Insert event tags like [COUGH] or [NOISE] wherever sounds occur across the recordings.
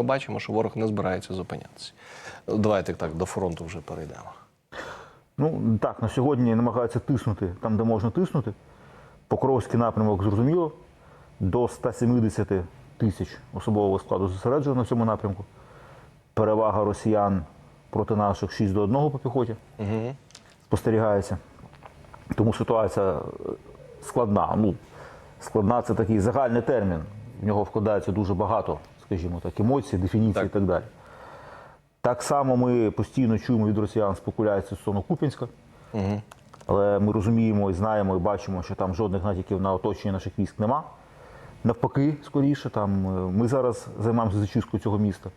Ми бачимо, що ворог не збирається зупинятися. Давайте так до фронту вже перейдемо. Ну так, на сьогодні намагаються тиснути там, де можна тиснути. Покровський напрямок зрозуміло. До 170 тисяч особового складу зосереджено на цьому напрямку. Перевага росіян проти наших 6 до 1 по піхоті Угу. спостерігається. Тому ситуація е, складна. Ну, складна це такий загальний термін. В нього вкладається дуже багато, скажімо так, емоцій, дефініцій Так. і так далі. Так само ми постійно чуємо від росіян спекуляції стосовно Купінська. Угу. Але ми розуміємо і знаємо, і бачимо, що там жодних натяків на оточення наших військ нема. Навпаки, скоріше, там е, ми зараз займаємося зачисткою цього міста.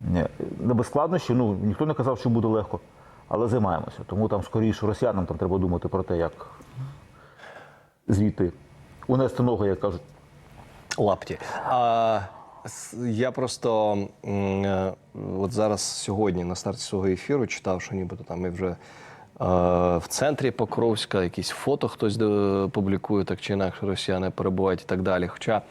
Ні, Не без складнощів, ну ніхто не казав, що буде легко, але займаємося. Тому там скоріше росіянам там треба думати про те, як звідти унести ноги, як кажуть. Лапті. А я просто е, от зараз сьогодні на старті свого ефіру читав, що нібито там і вже е, в центрі Покровська якісь фото хтось публікує, так чи інакше росіяни перебувають і так далі. Хоча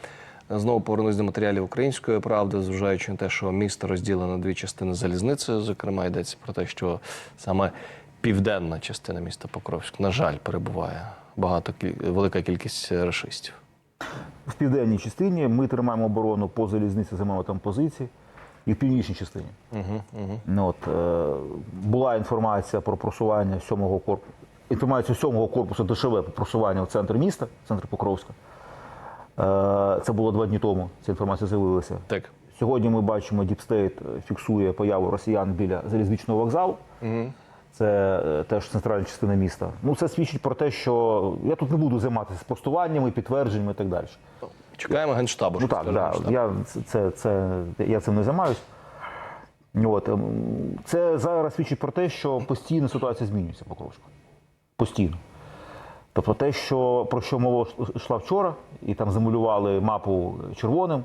е, знову повернусь до матеріалів української правди, зважаючи на те, що місто розділено на дві частини залізницею, зокрема йдеться про те, що саме південна частина міста Покровськ, на жаль, перебуває багато велика кількість рашистів. В південній частині ми тримаємо оборону по залізниці, займаємо там позиції, і в північній частині. Угу, угу. От, е, була інформація про просування сьомого корпусу. Інформація сьомого корпусу про просування в центр міста, в центр Покровська. Е, це було два дні тому. Ця інформація з'явилася. Так. Сьогодні ми бачимо, Діпстейт фіксує появу росіян біля залізничного вокзалу. Угу. Це е, теж центральна частина міста. Ну, це свідчить про те, що я тут не буду займатися спростуваннями, підтвердженнями і так далі. Чекаємо генштабу. Ну так, да. Я, це, це, я цим не займаюся. От, ем, це зараз свідчить про те, що постійно ситуація змінюється по Покровську. Постійно. Тобто те, що, про що мова йшла вчора, і там замалювали мапу червоним,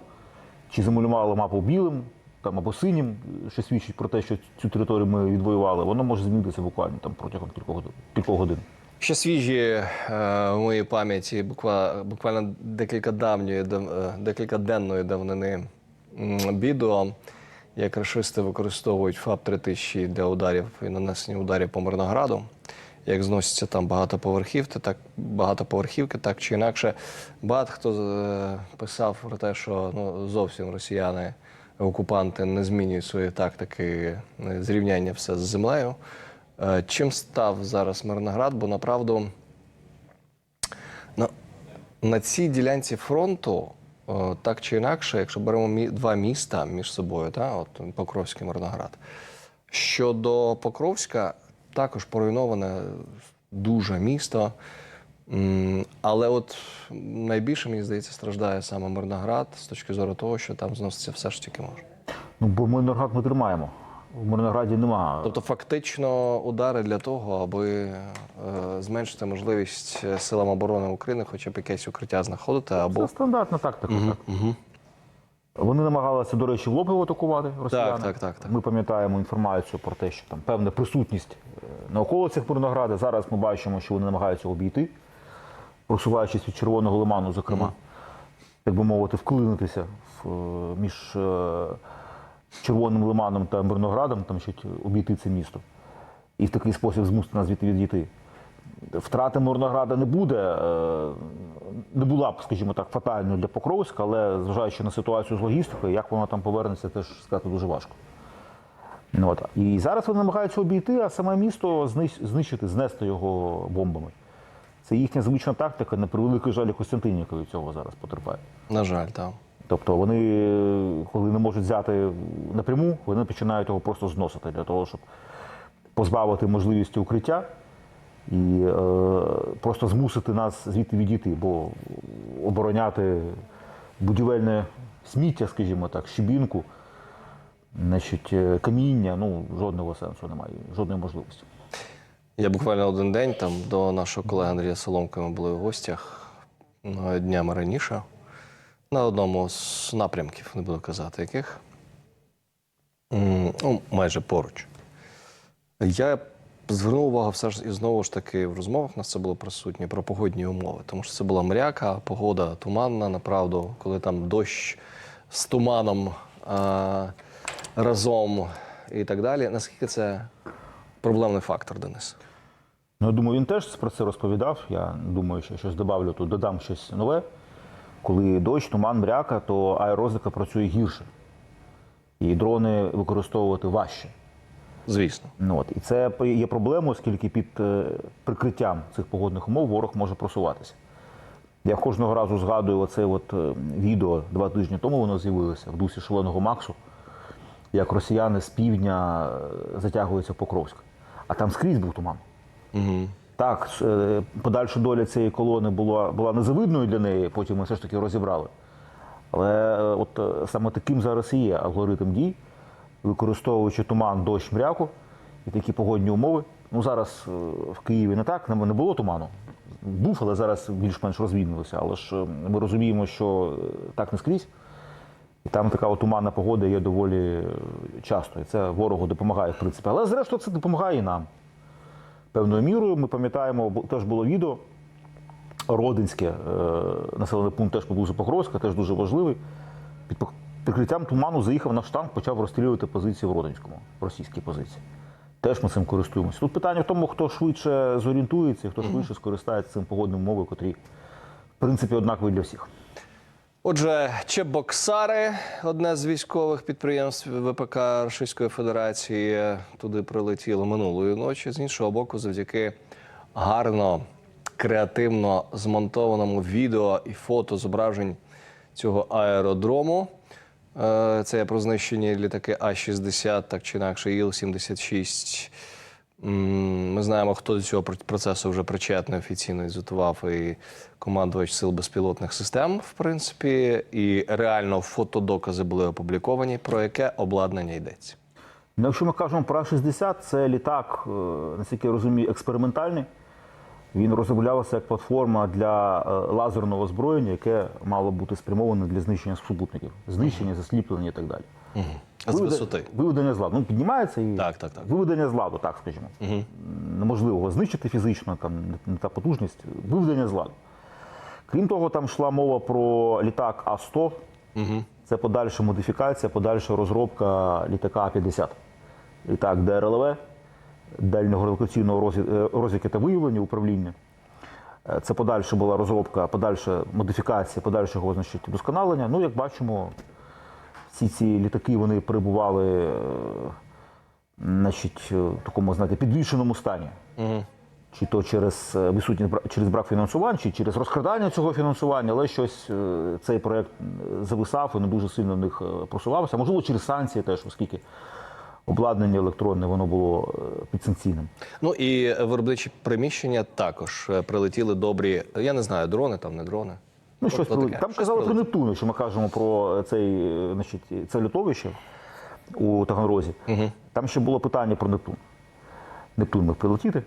чи замалювали мапу білим там, або синім, що свідчить про те, що цю територію ми відвоювали, воно може змінитися буквально там, протягом кількох, кількох годин. Ще свіжі е, в моїй пам'яті буквально, декілька давньої, дав- е, декілька денної давнини відео, як рашисти використовують ФАП 3000 для ударів і нанесення ударів по Мирнограду. Як зносяться там багатоповерхівки, так багатоповерхівки, так чи інакше. Багато хто е, писав про те, що ну, зовсім росіяни, окупанти не змінюють свої тактики е, зрівняння все з землею. Е, Чим став зараз Мирноград? Бо направду на, на цій ділянці фронту, е, так чи інакше, якщо беремо два міста між собою, та, от Покровський Мирноград. Щодо Покровська, також поруйноване дуже місто. Але от найбільше, мені здається, страждає саме Мирноград з точки зору того, що там зноситься все що тільки може. Ну, бо Мирноград ми тримаємо. В Мирнограді немає. Тобто, фактично, удари для того, аби е, зменшити можливість е, силам оборони України, хоча б якесь укриття знаходити, або Це стандартна тактика. так. Мгм. Вони намагалися, до речі, в лоб його атакувати росіяни. Так, так, так, так. Ми пам'ятаємо інформацію про те, що там певна присутність е, на околицях Мирнограда. Зараз ми бачимо, що вони намагаються обійти, просуваючись від Червоного лиману, зокрема, так би мовити, вклинитися в, е, між е, Червоним лиманом та Мирноградом, там щоб обійти це місто. І в такий спосіб змусити нас звідти відійти. Втрати Мирнограда не буде, е, не була б, скажімо так, фатальною для Покровська, але зважаючи на ситуацію з логістикою, як воно там повернеться, теж сказати дуже важко. Ну, От. І зараз вони намагаються обійти, а саме місто знищ- знищити, знести його бомбами. Це їхня звична тактика, на превеликий жаль, Костянтинівка від цього зараз потерпає. на жаль, так. Тобто вони, коли не можуть взяти напряму, вони починають його просто зносити для того, щоб позбавити можливості укриття і е, просто змусити нас звідти відійти, бо обороняти будівельне сміття, скажімо так, щебінку, значить, е, каміння, ну жодного сенсу немає, жодної можливості. Я буквально один день там до нашого колеги Андрія Соломка ми були в гостях ну, днями раніше на одному з напрямків, не буду казати яких. Ну, майже поруч. Я звернув увагу все ж і знову ж таки в розмовах нас це було присутнє про погодні умови, тому що це була мряка, погода туманна, направду, коли там дощ з туманом а, разом і так далі. Наскільки це проблемний фактор, Денис? Ну, я думаю, він теж про це розповідав. Я думаю, що щось добавлю тут, додам щось нове. Коли дощ, туман, мряка, то аеророзвідка працює гірше. І дрони використовувати важче. Звісно. Ну, от. І це є проблемою, оскільки під е, прикриттям цих погодних умов ворог може просуватися. Я кожного разу згадую оце от е, відео два тижні тому воно з'явилося в дусі шаленого Максу, як росіяни з півдня е, затягуються в Покровськ. А там скрізь був туман. Угу. Так, е, подальша доля цієї колони була, була незавидною для неї, потім ми все ж таки розібрали. Але е, от е, саме таким зараз і є алгоритм дій, використовуючи туман, дощ, мряку і такі погодні умови. Ну зараз в Києві не так, не було туману. Був, але зараз більш-менш розвіднилося. Але ж ми розуміємо, що так не скрізь. І там така туманна погода є доволі часто. І це ворогу допомагає, в принципі. Але зрештою це допомагає і нам певною мірою. Ми пам'ятаємо, теж було відео. Родинське е, населений пункт теж поблизу Покровська, теж дуже важливий. Під прикриттям туману заїхав наш танк, почав розстрілювати позиції в Родинському, російські позиції. Теж ми цим користуємося. Тут питання в тому, хто швидше зорієнтується, хто швидше скористається цим погодним умовою, котрі, в принципі, однакові для всіх. Отже, Чебоксари, одне з військових підприємств ВПК Російської Федерації, туди прилетіло минулої ночі. З іншого боку, завдяки гарно, креативно змонтованому відео і фото зображень цього аеродрому. Е, Це про знищені літаки А-60, так чи інакше, Іл-76. Ми знаємо, хто до цього пр- процесу вже причетний офіційно звітував і командувач сил безпілотних систем, в принципі, і реально фотодокази були опубліковані. Про яке обладнання йдеться? Ну, якщо ми кажемо про А-60, це літак, е, наскільки я розумію, експериментальний. Він розроблявся як платформа для е, лазерного озброєння, яке мало бути спрямоване для знищення супутників, знищення, засліплення і так далі. А з висоти? Виведення з ладу. Ну, піднімається і Так, так, так. виведення з ладу, так скажімо. Неможливо його знищити фізично, там не та потужність, виведення з ладу. Крім того, там йшла мова про літак А-100. Це подальша модифікація, подальша розробка літака А-50. Літак ДРЛВ, дальнього локаційного розвід- е, розвідки та виявлення управління. Е, Це подальша була розробка, подальша модифікація, подальшого значить, удосконалення. Ну, як бачимо, всі ці літаки вони перебували е, значить, е, в такому знаєте, підвішеному стані. Чи то через е, відсутність бра- через брак фінансування, чи через розкрадання цього фінансування, але щось цей проект зависав і не дуже сильно в них просувався. Можливо, через санкції теж, оскільки обладнання електронне воно було підсанкційним. Ну і виробничі приміщення також прилетіли добрі. Я не знаю, дрони там, не дрони. Ну, щось Тобто таке, там щось казали про прилетіло. Нептун, якщо ми кажемо про цей, значить, це літовище у Таганрозі. Там ще було питання про Нептун. Нептун міг прилетіти.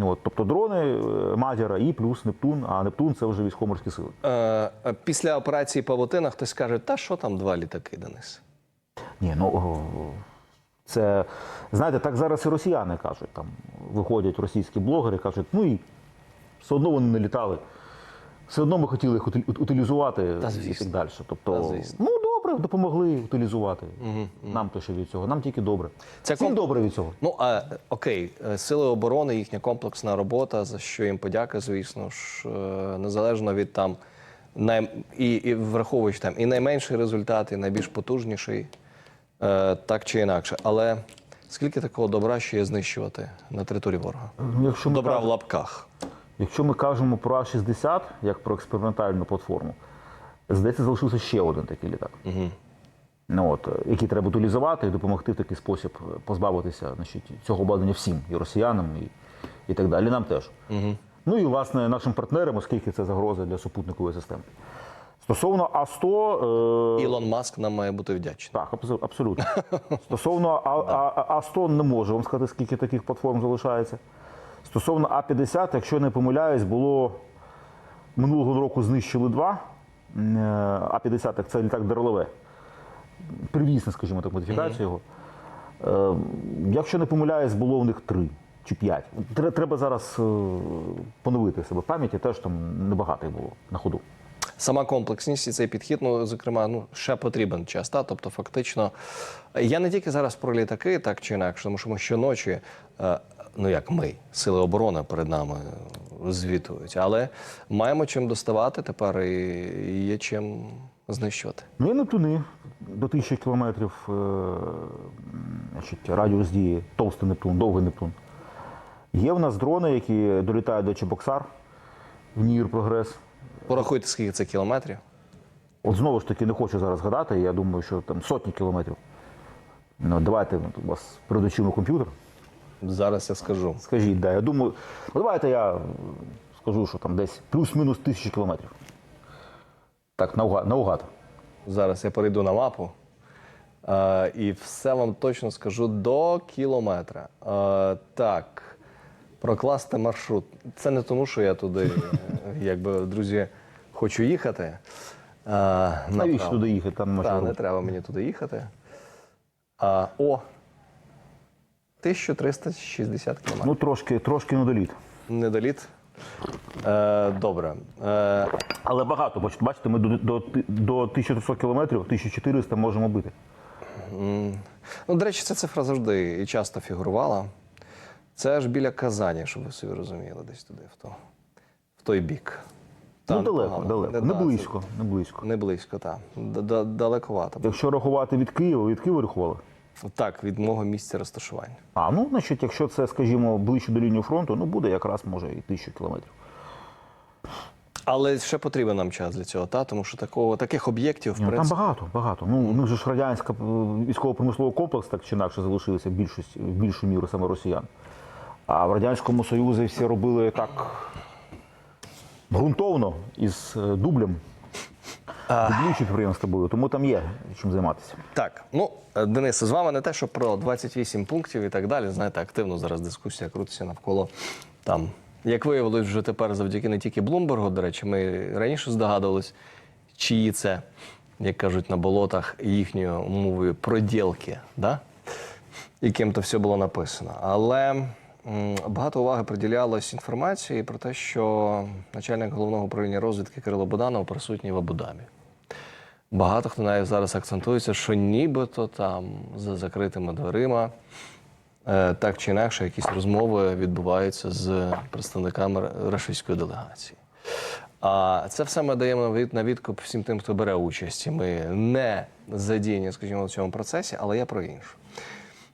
От, тобто дрони е, Мазера і плюс Нептун, а Нептун це вже військово-морські сили. Е, е, Після операції Павутина хтось каже, та що там два літаки, Денис? Ні, ну це знаєте, так зараз і росіяни кажуть. Там виходять російські блогери, кажуть, ну і все одно вони не літали. Все одно ми хотіли їх утилізувати Та і так далі. Тобто, Та звісно. ну добре, допомогли утилізувати. Нам то що від цього, нам тільки добре. Це Всім комп- добре від цього. Ну а е, окей, е, сили оборони, їхня комплексна робота, за що їм подяка, звісно ж, е, незалежно від там най... і, і враховуючи там і найменший результат, і найбільш потужніший, е, так чи інакше. Але скільки такого добра ще є знищувати на території ворога? Ну, Якщо Добра в лапках. Якщо ми кажемо про А-60 як про експериментальну платформу, здається, залишився ще один такий літак. Угу. Ну, от, який треба утилізувати і допомогти в такий спосіб позбавитися значить, цього обладнання всім, і росіянам, і, і так далі. Нам теж. Угу. Ну і власне нашим партнерам, оскільки це загроза для супутникової системи. Стосовно А100, е, Ілон Маск нам має бути вдячний. так, абсолютно. [LAUGHS] Стосовно А- А- А100 не можу вам сказати, скільки таких платформ залишається. Стосовно А50, якщо не помиляюсь, було минулого року знищили два. Е, А50 так це літак ДРЛВ. Привісне, скажімо так, модифікація його. Е, Якщо не помиляюсь, було в них три чи п'ять. Треба зараз е, поновити себе пам'яті, теж там небагато їх було на ходу. сама комплексність і цей підхід, ну зокрема, ну ще потрібен час. Та? Тобто, фактично, я не тільки зараз про літаки, так чи інакше, тому що ми щоночі, ну як ми, сили оборони перед нами звітують, але маємо чим доставати тепер і є чим знищувати. І Нептуни до тисячі кілометрів е, значить, радіус дії, товстий Нептун, довгий Нептун. Є в нас дрони, які долітають до Чебоксар в Нір Прогрес. Порахуйте, скільки це кілометрів. От знову ж таки не хочу зараз згадати, я думаю, що там сотні кілометрів. Ну, давайте у вас перед очима комп'ютер. Зараз я скажу. Скажіть, да, я думаю, ну давайте я скажу, що там десь плюс-мінус тисячі кілометрів. Так, наугад. наугад. Зараз я перейду на мапу е, і все вам точно скажу до кілометра. Е, так, прокласти маршрут. Це не тому, що я туди, е, якби, друзі, хочу їхати. Е, Навіщо туди їхати? Там Так, не треба мені туди їхати. А, о! 1360 кілометрів. Ну, трошки, трошки недоліт. Недоліт. Е, добре. Е, Але багато, бач- бачите, ми до, до, до 1300 кілометрів, 1400 можемо бити. Ну, до речі, ця цифра завжди і часто фігурувала. Це аж біля Казані, щоб ви собі розуміли, десь туди, в, то, в той бік. ну, Там далеко, погано. далеко. Не, Не да, близько, не близько. Не близько, так. Далековато. Якщо рахувати від Києва, від Києва рахували? Так, від мого місця розташування. А, ну, значить, якщо це, скажімо, ближче до лінії фронту, ну буде якраз може і тисячу кілометрів. Але ще потрібен нам час для цього, та? тому що такого, таких об'єктів, в ну, там багато, багато. Ну, у них же ж радянська е, військово-промисловий комплекс так чи інакше залишився в більшості, в більшу міру саме росіян. А в Радянському Союзі всі робили так ґрунтовно із е, дублем. Дублюючі підприємства були, тому там є чим займатися. Так, ну е, Денисе, з вами не те, що про 28 пунктів і так далі. Знаєте, активно зараз дискусія крутиться навколо там. Як виявилось вже тепер завдяки не тільки Блумбергу, до речі, ми раніше здогадувались, чиї це, як кажуть на болотах, їхньою мовою проділки, да? яким то все було написано. Але багато уваги приділялось інформації про те, що начальник головного управління розвідки Кирило Буданов присутній в Абу-Дабі. Багато хто навіть зараз акцентується, що нібито там за закритими дверима е, так чи інакше якісь розмови відбуваються з представниками російської делегації. А це все ми даємо на від- на відкуп всім тим, хто бере участь. Ми не задіяні, скажімо, в цьому процесі, але я про інше.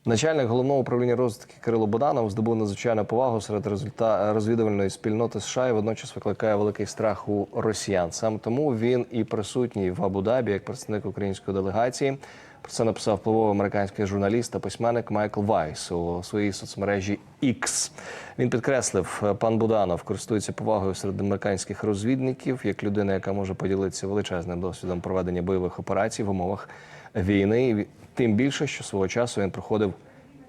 Начальник головного управління розвитки Кирило Боданов здобув надзвичайну повагу серед результа... розвідувальної спільноти США і водночас викликає великий страх у росіян. Саме тому він і присутній в Абу-Дабі як представник української делегації. Про це написав впливовий американський журналіст та письменник Майкл Вайс у своїй соцмережі X. Він підкреслив, е, пан Буданов користується повагою серед американських розвідників як людина, яка може поділитися величезним досвідом проведення бойових операцій в умовах війни. Тим більше, що свого часу він проходив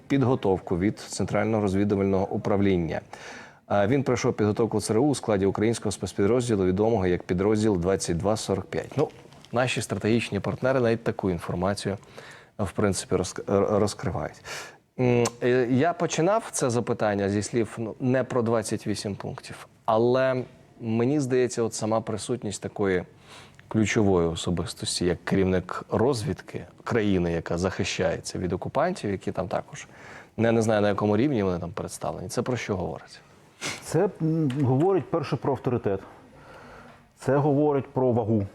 підготовку від центрального розвідувального управління. Він пройшов підготовку ЦРУ у складі українського спецпідрозділу, відомого як підрозділ 2245. Ну, наші стратегічні партнери навіть таку інформацію в принципі розкривають. Е, Я починав це запитання зі слів ну, не про 28 пунктів, але мені здається, от сама присутність такої ключової особистості, як керівник розвідки країни, яка захищається від окупантів, які там також не, не знаю на якому рівні вони там представлені. Це про що говорить? Це говорить перше про авторитет. Це говорить про вагу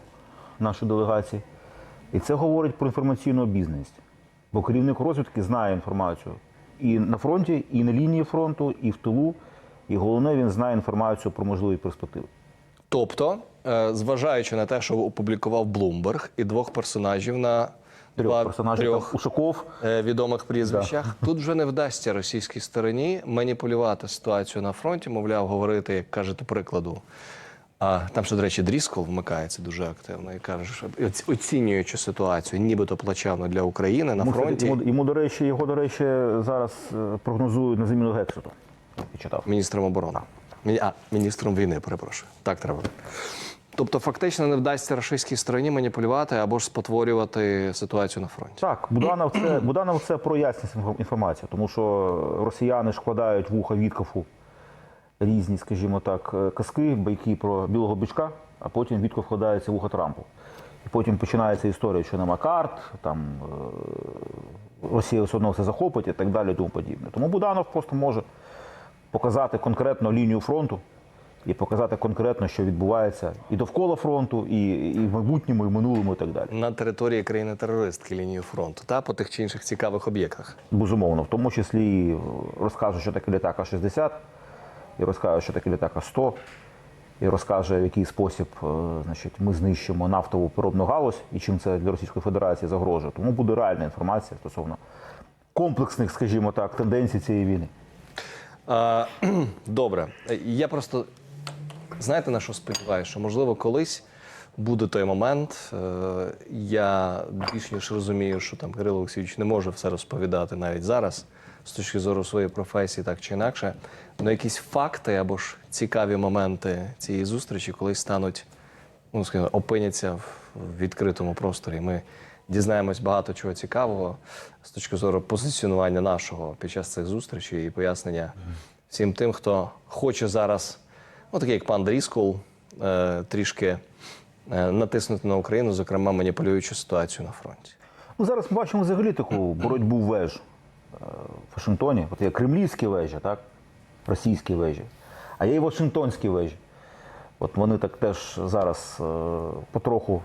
нашої делегації. І це говорить про інформаційну обізнаність. Бо керівник розвідки знає інформацію і на фронті, і на лінії фронту, і в тилу. І головне, він знає інформацію про можливі перспективи. Тобто, е, зважаючи на те, що опублікував Блумберг і двох персонажів на Трьох два- персонажів трьох Ушаков. е, відомих прізвищах. Тут вже не вдасться російській стороні маніпулювати ситуацію на фронті, мовляв, говорити, як кажете, прикладу. А там, що, до речі, Дріскол вмикається дуже активно і каже, що оцінюючи ситуацію, нібито плачевно для України на фронті. Йому, йому, до речі, його, до речі, зараз е, прогнозують на заміну Гексету. Я читав. Міністром оборони. А, міністром війни, перепрошую. Так треба. Тобто, фактично не вдасться російській стороні маніпулювати або ж спотворювати ситуацію на фронті. Так, Буданов це, [CLEARS THROAT] Буданов це про ясність інфо- інформації, тому що росіяни ж вкладають в ухо Віткофу різні, скажімо так, е, казки, байки про білого бичка, а потім Вітко вкладається в ухо Трампу. І потім починається історія, що нема карт, там е, Росія все одно все захопить і так далі, і тому подібне. Тому Буданов просто може показати конкретно лінію фронту і показати конкретно, що відбувається і довкола фронту, і, і в майбутньому, і в минулому, і так далі. На території країни-терористки лінію фронту та по тих чи інших цікавих об'єктах. Безумовно, в тому числі і розкаже, що таке літак А-60, і розкаже, що таке літак А-100, і розкаже, в який спосіб е, значить, ми знищимо нафтову поробну галузь і чим це для Російської Федерації загрожує. Тому буде реальна інформація стосовно комплексних, скажімо так, тенденцій цієї війни. [CLEARS THROAT] Добре. Я просто знаєте на що сподіваюся, що можливо колись буде той момент. е, Я більш ніж розумію, що там Кирило Олексійович не може все розповідати навіть зараз, з точки зору своєї професії, так чи інакше. Але якісь факти або ж цікаві моменти цієї зустрічі колись стануть, ну скажімо, опиняться в відкритому просторі. Ми дізнаємось багато чого цікавого з точки зору позиціонування нашого під час цих зустрічей і пояснення всім тим, хто хоче зараз, ну такий як пан Дріскол, е, трішки е, натиснути на Україну, зокрема маніпулюючи ситуацію на фронті. Ну, зараз ми бачимо взагалі таку боротьбу веж Вашингтоні. От є кремлівські вежі, так? російські вежі, а є і Вашингтонські вежі. От вони так теж зараз е, потроху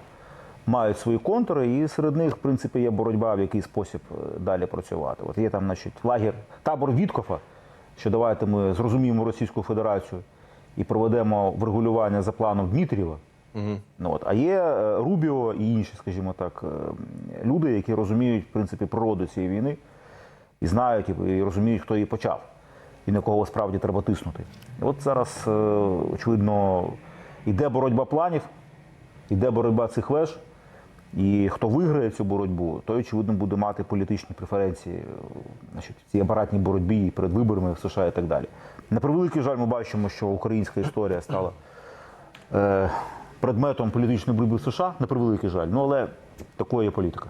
мають свої контури, і серед них, в принципі, є боротьба, в який спосіб е, далі працювати. От є там, значить, лагер, табор Віткофа, що давайте ми зрозуміємо Російську Федерацію і проведемо врегулювання за планом Дмитрієва. Ну, от. А є е, Рубіо і інші, скажімо так, люди, які розуміють в принципі природу цієї війни і знають і, розуміють, хто її почав і на кого справді треба тиснути. І От зараз, е, очевидно, йде боротьба планів, йде боротьба цих веж. І хто виграє цю боротьбу, той, очевидно, буде мати політичні преференції е, значить, в цій апаратній боротьбі перед виборами в США і так далі. На превеликий жаль, ми бачимо, що українська історія стала е, предметом політичної боротьби в США, на превеликий жаль. Ну але такою є політика.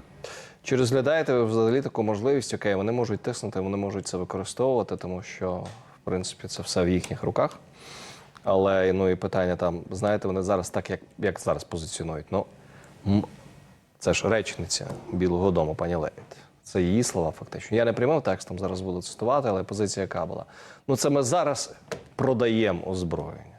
Чи розглядаєте ви взагалі таку можливість, окей, вони можуть тиснути, вони можуть це використовувати, тому що, в принципі, це все в їхніх руках. Але ну і питання там, знаєте, вони зараз так, як, як зараз позиціонують. Ну, це ж речниця Білого Дому, пані Левіт. Це її слова, фактично. Я не прямим текстом зараз буду цитувати, але позиція яка була. Ну, це ми зараз продаємо озброєння.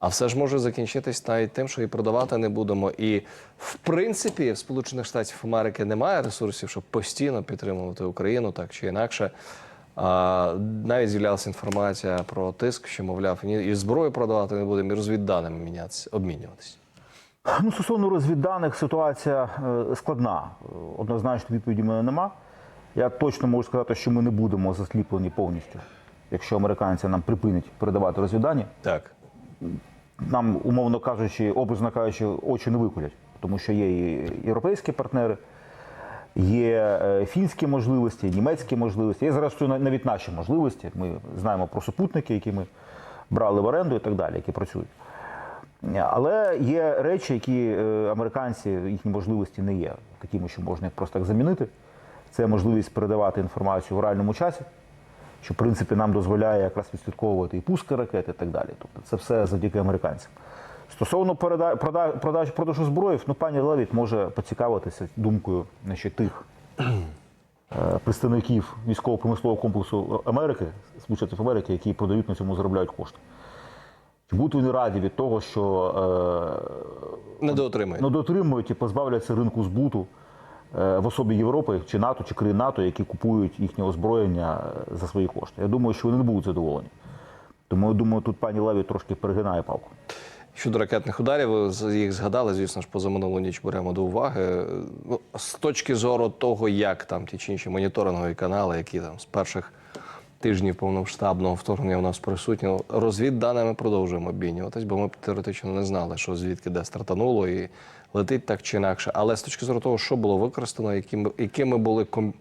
А все ж може закінчитись навіть тим, що і продавати не будемо. І в принципі, в Сполучених Штатів Америки немає ресурсів, щоб постійно підтримувати Україну так чи інакше. А, навіть з'являлася інформація про тиск, що, мовляв, і зброю продавати не будемо, і розвідданими мінятися, обмінюватися. Ну, стосовно розвідданих, ситуація е, складна. Е, Однозначно відповіді в мене нема. Я точно можу сказати, що ми не будемо засліплені повністю, якщо американці нам припинять передавати розвіддані. Так. Нам, умовно кажучи, образно кажучи, очі не викулять, тому що є і європейські партнери, є е, фінські можливості, німецькі можливості, є зараз навіть наші можливості. Ми знаємо про супутники, які ми брали в оренду і так далі, які працюють. Але є речі, які е, американці, їхні можливості не є такими, що можна їх просто так замінити. Це можливість передавати інформацію в реальному часі, що в принципі нам дозволяє якраз відслідковувати і пуски ракет і так далі. Тобто це все завдяки американцям. Стосовно продаж продажу зброї, ну пані Левіт може поцікавитися думкою значить, тих [CLEARS THROAT] е, представників військово-промислового комплексу Америки, Сполучених Америки, які продають на цьому заробляють кошти. Чи будуть вони раді від того, що е, Недоотримують. ну, і позбавляться ринку збуту в особі Європи чи НАТО, чи країн НАТО, які купують їхнє озброєння е, за свої кошти. Я думаю, що вони не будуть задоволені. Тому я думаю, тут пані Леві трошки перегинає палку. Щодо ракетних ударів, їх згадали, звісно ж, позаминулу ніч беремо до уваги. Ну, з точки зору того, як там ті чи інші моніторингові канали, які там з перших тижнів повномасштабного вторгнення у нас присутні, розвідданими продовжуємо обмінюватись, бо ми теоретично не знали, що звідки де стартануло і летить так чи інакше. Але з точки зору того, що було використано, якими, якими були ком...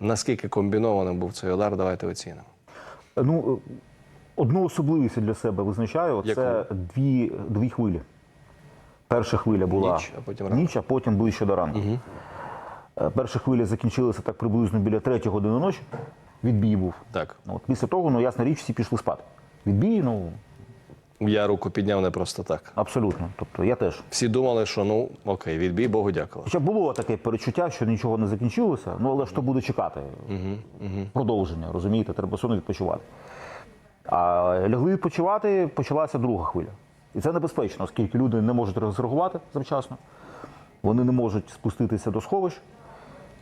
наскільки комбінованим був цей удар, давайте оцінимо. Ну, одну особливість для себе визначаю це Яку? дві, дві хвилі. Перша хвиля була Ніч, а потім ранок. ніч, а потім ближче до ранку. Е, Перша хвиля закінчилася так приблизно біля третьої години ночі. Відбій був. Так. Ну, От після того, ну ясна річ, всі пішли спати. Відбій, ну Я руку підняв не просто так. Абсолютно. Тобто я теж. Всі думали, що ну окей, відбій Богу дякувати. Хоча було таке перечуття, що нічого не закінчилося, ну але ж то буде чекати продовження, розумієте, треба все одно відпочивати. А лягли відпочивати, почалася друга хвиля. І це небезпечно, оскільки люди не можуть зреагувати завчасно, вони не можуть спуститися до сховищ.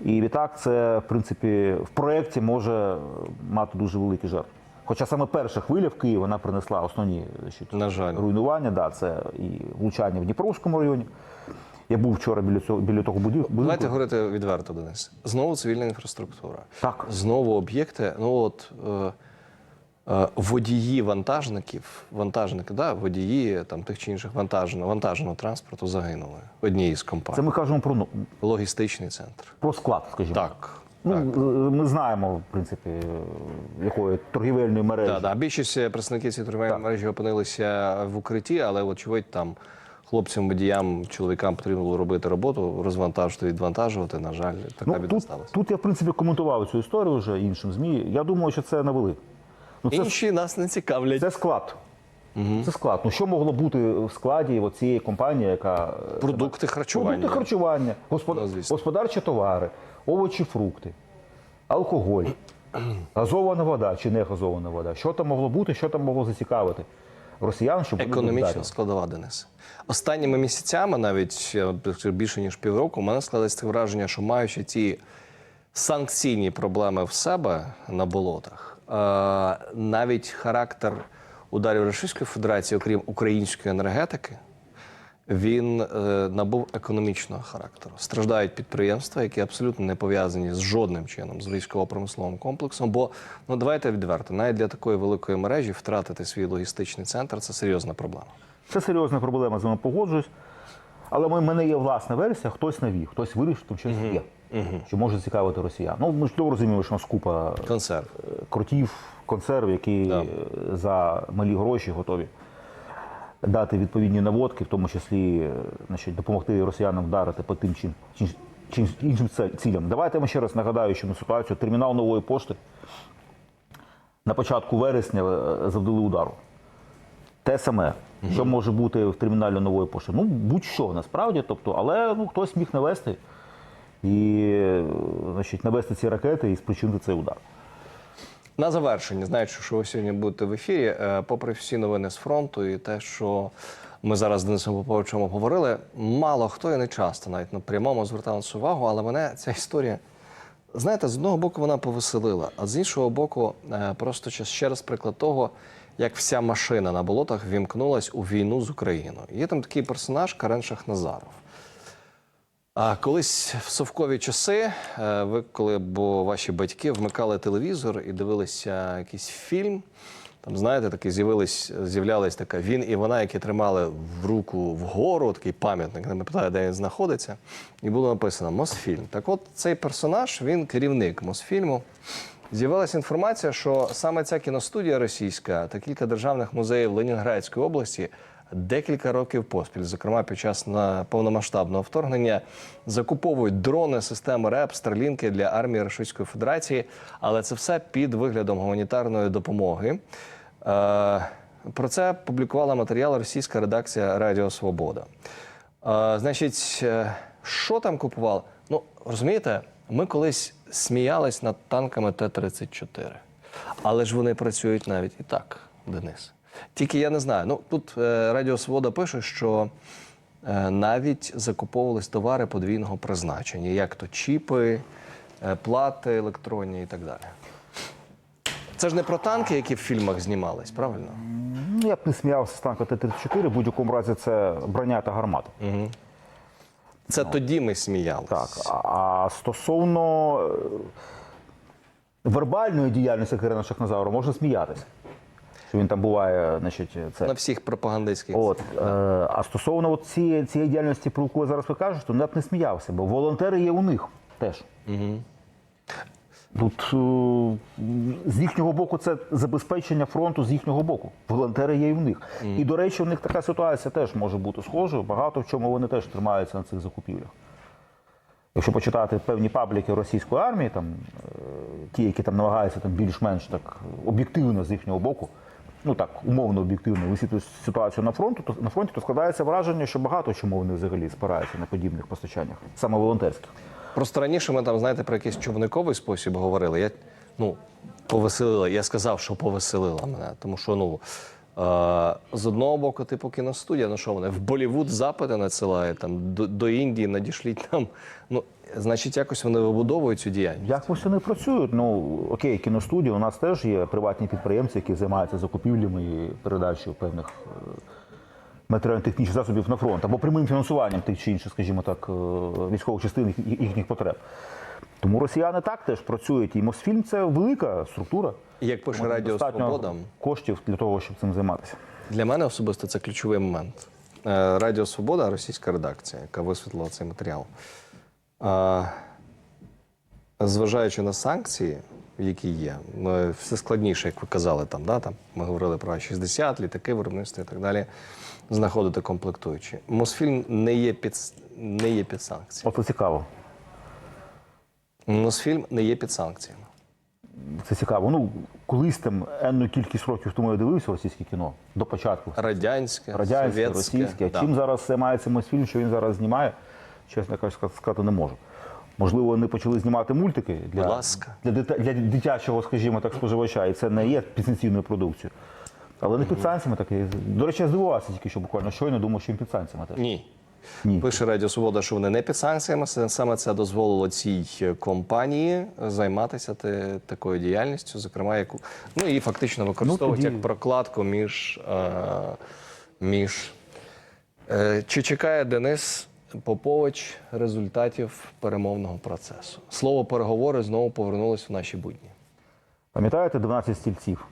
І відтак це, в принципі, в проєкті може мати дуже великі жертви. Хоча саме перша хвиля в Києві вона принесла основні значить, На жаль. руйнування, да, це і влучання в Дніпровському районі. Я був вчора біля цього біля того будівлю. будинку. Давайте говорити відверто, Денис. Знову цивільна інфраструктура. Так. Знову об'єкти. Ну от е, е, водії вантажників, вантажники, да, водії там тих чи інших вантажного, вантажного транспорту загинули. Однієї з компаній. Це ми кажемо про, ну, Логістичний центр. про склад, скажімо. Так. Ну, так. е, ми знаємо, в принципі, е, якої торгівельної мережі. Да, да. Більшість е, представників цієї торгівельної мережі опинилися в укритті, але очевидь там хлопцям, водіям, чоловікам потрібно було робити роботу, розвантажити, відвантажувати. На жаль, така Ну, біда тут, сталася. тут я, в принципі, коментував цю історію вже іншим ЗМІ. Я думаю, що це навели. Ну, це, Інші нас не цікавлять. це склад. Це склад. Ну що могло бути в складі от цієї компанії, яка е, Продукти харчування. Продукти харчування, господ... Ну, звісно. господарчі товари, овочі, фрукти, алкоголь, [CLEARS THROAT] газована вода чи не газована вода. Що там могло бути, що там могло зацікавити росіян, щоб вони Економічна вдарили? складова Денис. Останніми місяцями, навіть я б сказав, більше ніж півроку, у мене складається таке враження, що маючи ті санкційні проблеми в себе на болотах, е, навіть характер ударів Російської Федерації, окрім української енергетики, він е, набув економічного характеру. Страждають підприємства, які абсолютно не пов'язані з жодним чином з військово-промисловим комплексом. Бо ну давайте відверто, навіть для такої великої мережі втратити свій логістичний центр це серйозна проблема. Це серйозна проблема, з вами погоджуюсь. Але в мене є власна версія, хтось навів, хтось вирішив, що щось є, що може зацікавити росіян. Ну, ми ж добре розуміємо, що у нас купа Консерв. е, крутів, консерв, які Да. за малі гроші готові дати відповідні наводки, в тому числі е, значить, допомогти росіянам вдарити по тим чим, чим, чим іншим цілям. Давайте я вам ще раз нагадаю, що на ситуацію термінал нової пошти на початку вересня е, завдали удару. Те саме, що може бути в терміналі нової пошти. Ну, будь-що насправді, тобто, але ну, хтось міг навести і значить, навести ці ракети і спричинити цей удар. На завершення, знаючи, що ви сьогодні будете в ефірі, е, попри всі новини з фронту і те, що ми зараз з Денисом Поповичем обговорили, мало хто і не часто навіть на прямому звертав на увагу, але мене ця історія, знаєте, з одного боку вона повеселила, а з іншого боку, е, просто ще раз приклад того, як вся машина на болотах вімкнулась у війну з Україною. Є там такий персонаж Карен Шахназаров. А колись в совкові часи, е, ви коли бо ваші батьки вмикали телевізор і дивилися якийсь фільм. Там, знаєте, такі з'явились, з'являлась така він і вона, які тримали в руку вгору, такий пам'ятник, не пам'ятаю, де він знаходиться, і було написано Мосфільм. Так от цей персонаж, він керівник Мосфільму. З'явилася інформація, що саме ця кіностудія російська та кілька державних музеїв Ленінградської області декілька років поспіль, зокрема під час повномасштабного вторгнення, закуповують дрони, системи РЕП, старлінки для армії Російської Федерації, але це все під виглядом гуманітарної допомоги. Е, Про це публікувала матеріал російська редакція Радіо Свобода. Е, Значить, е, що там купували? Ну, розумієте, ми колись сміялись над танками Т-34. Але ж вони працюють навіть і так, Денис. Тільки я не знаю. Ну тут е, Радіо Свобода пише, що е, навіть закуповувались товари подвійного призначення, як то чіпи, е, плати електронні і так далі. Це ж не про танки, які в фільмах знімались, правильно? Ну, я б не сміявся з танка Т-34, в будь-якому разі це броня та гармата. Це тоді ми сміялись. Так, а- а стосовно е, вербальної діяльності Кирина Шахназару можна сміятися. Що він там буває, значить, це. На всіх пропагандистських От, е, а стосовно от цієї, цієї діяльності, про яку я зараз ви кажете, то я б не сміявся, бо волонтери є у них теж. Угу. Тут е, з їхнього боку це забезпечення фронту з їхнього боку. Волонтери є і в них. І, до речі, у них така ситуація теж може бути схожою. Багато в чому вони теж тримаються на цих закупівлях. Якщо почитати певні пабліки російської армії, там, е, ті, які там намагаються там, більш-менш так об'єктивно з їхнього боку ну так, умовно об'єктивно висвітлюють ситуацію на фронту, то на фронті, то складається враження, що багато чому вони взагалі спираються на подібних постачаннях, саме волонтерських. Просто раніше ми там, знаєте, про якийсь човниковий спосіб говорили. Я ну, повеселила. Я сказав, що повеселила мене. Тому що, ну. Е, З одного боку, типу кіностудія, ну що вони в Болівуд запити надсилають, там до, до Індії надішліть там. Ну, значить, якось вони вибудовують цю діяльність. Якось вони працюють. Ну окей, кіностудії. У нас теж є приватні підприємці, які займаються закупівлями і передачею певних е, матеріально-технічних засобів на фронт або прямим фінансуванням тих чи інших, скажімо так, е, військових частин їхніх потреб. Тому росіяни так теж працюють. І Мосфільм це велика структура. Як пише Тому Радіо Свобода, коштів для того, щоб цим займатися. Для мене особисто це ключовий момент. Е, Радіо Свобода, російська редакція, яка висвітлила цей матеріал. Е, Зважаючи на санкції, які є, ну, все складніше, як ви казали, там, да, там, ми говорили про А-60, літаки, виробництво і так далі, знаходити комплектуючі. Мосфільм не є під, не є під санкціями. От це цікаво. Мосфільм не є під санкціями. Це цікаво. Ну, колись там енну кількість років тому я дивився російське кіно до початку. Радянське, Радянське, совєтське. російське. да. Чим зараз займається Мосфільм, що він зараз знімає, чесно кажучи, сказати не можу. Можливо, вони почали знімати мультики для, Будь ласка. для, для дитячого, скажімо так, споживача, і це не є підсанкційною продукцією. Але не під санкціями таке. До речі, я здивувався тільки що буквально щойно думав, що їм під санкціями теж. Ні. Ні. Пише Радіо Свобода, що вони не під санкціями. Саме це дозволило цій е, компанії займатися такою діяльністю, зокрема, яку ну і фактично використовують тоді- як прокладку між. Е, між е, чи чекає Денис Попович результатів перемовного процесу? Слово переговори знову повернулось в наші будні. Пам'ятаєте 12 стільців?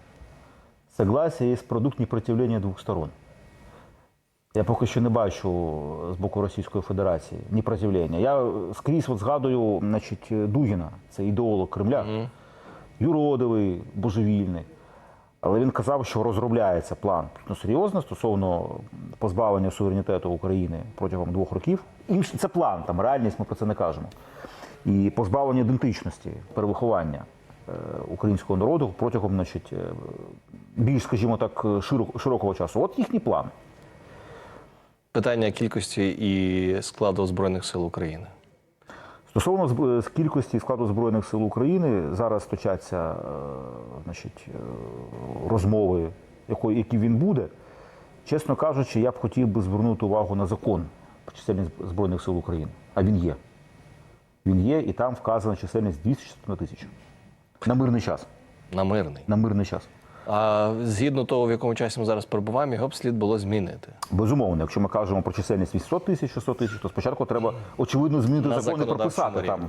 Согласие є продукт непротивлення двох сторон. Я поки що не бачу з боку Російської Федерації ні непротивлення. Я скрізь от згадую значить, Дугіна, це ідеолог Кремля, юродивий, божевільний. Але він казав, що розробляється план ну, серйозно стосовно позбавлення суверенітету України протягом двох років. Інш- Це план, там реальність, ми про це не кажемо. І позбавлення ідентичності, перевиховання е, українського народу протягом значить, е, більш, скажімо так, широкого часу. От їхній план. Питання кількості і складу Збройних сил України. Стосовно з кількості складу Збройних сил України, зараз точаться е, значить, е, розмови, які він буде. Чесно кажучи, я б хотів би звернути увагу на закон про чисельність Збройних сил України. А він є. Він є, і там вказана чисельність 204 тисячі. На мирний час. На мирний. На мирний час. А згідно того, в якому часі ми зараз перебуваємо, його б слід було змінити. Безумовно, якщо ми кажемо про чисельність 800 тисяч, 600 тисяч, то спочатку треба очевидно змінити На закон і прописати там.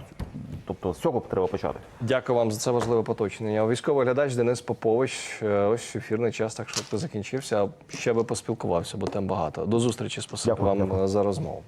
Тобто з цього треба почати. Дякую вам за це важливе поточнення. Військовий глядач Денис Попович. Е, Ось ефірний час так швидко закінчився. Ще би поспілкувався, бо тем багато. До зустрічі. Спасибо Дякую, вам дякую. за розмову.